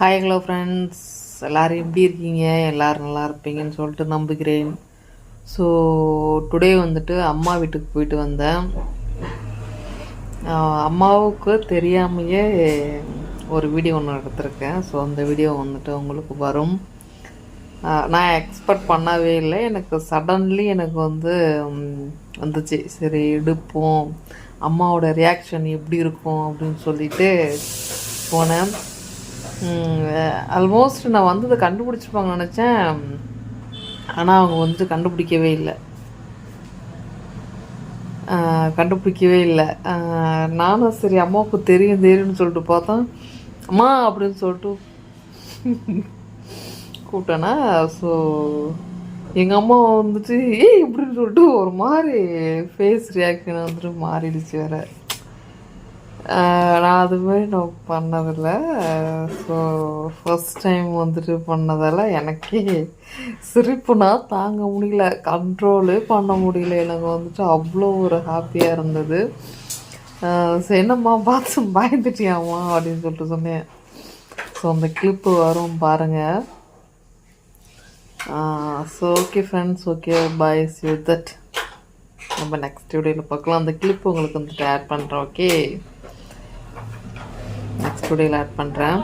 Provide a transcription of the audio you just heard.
Hi hello friends எல்லோரும் எப்படி இருக்கீங்க? எல்லோரும் நல்லா இருப்பீங்கன்னு சொல்லிட்டு நம்புகிறேன். ஸோ டுடே வந்துட்டு அம்மா வீட்டுக்கு போயிட்டு வந்தேன். அம்மாவுக்கு தெரியாமையே ஒரு வீடியோ ஒன்று எடுத்திருக்கேன். ஸோ அந்த வீடியோ வந்துட்டு உங்களுக்கு வரும். நான் எக்ஸ்பெக்ட் பண்ணவே இல்லை. எனக்கு சடன்லி எனக்கு வந்து வந்துச்சு. சரி எடுப்போம். அம்மாவோட ரியாக்ஷன் எப்படி இருக்கும் அப்படின்னு சொல்லிட்டு போனேன். ஆல்மோஸ்ட் நான் வந்ததை கண்டுபிடிச்சிருப்பாங்க நினச்சேன். ஆனால் அவங்க வந்துட்டு கண்டுபிடிக்கவே இல்லை. கண்டுபிடிக்கவே இல்லை. நானும் சரி அம்மாவுக்கு தெரியும் தெரியும்னு சொல்லிட்டு பார்த்தோம் அம்மா அப்படின்னு சொல்லிட்டு கூப்பிட்டேன்னா ஸோ எங்கள் அம்மா வந்துட்டு ஏய் இப்படின்னு சொல்லிட்டு ஒரு மாதிரி ஃபேஸ் ரியாக்ஷன் வந்துட்டு மாறிடுச்சு வேறு. நான் அது மாதிரி நான் பண்ணதில்லை. ஸோ ஃபர்ஸ்ட் டைம் வந்துட்டு பண்ணதால் எனக்கே சிரிப்புனா தாங்க முடியல. கண்ட்ரோலே பண்ண முடியல. எனக்கு வந்துட்டு அவ்வளோ ஒரு ஹாப்பியாக இருந்தது. சரி என்னம்மா பார்த்து பயந்துட்டியாமா அப்படின்னு சொல்லிட்டு சொன்னேன். ஸோ அந்த கிளிப்பு வரும் பாருங்கள் so okay friends okay bye you that நம்ம நெக்ஸ்ட் வீடியோவில் பார்க்கலாம். அந்த கிளிப் உங்களுக்கு வந்துட்டு ஆட் பண்ணுறேன் ஓகே நெக்ஸ்ட் வீடியோவில் ஆட் பண்ணுறேன்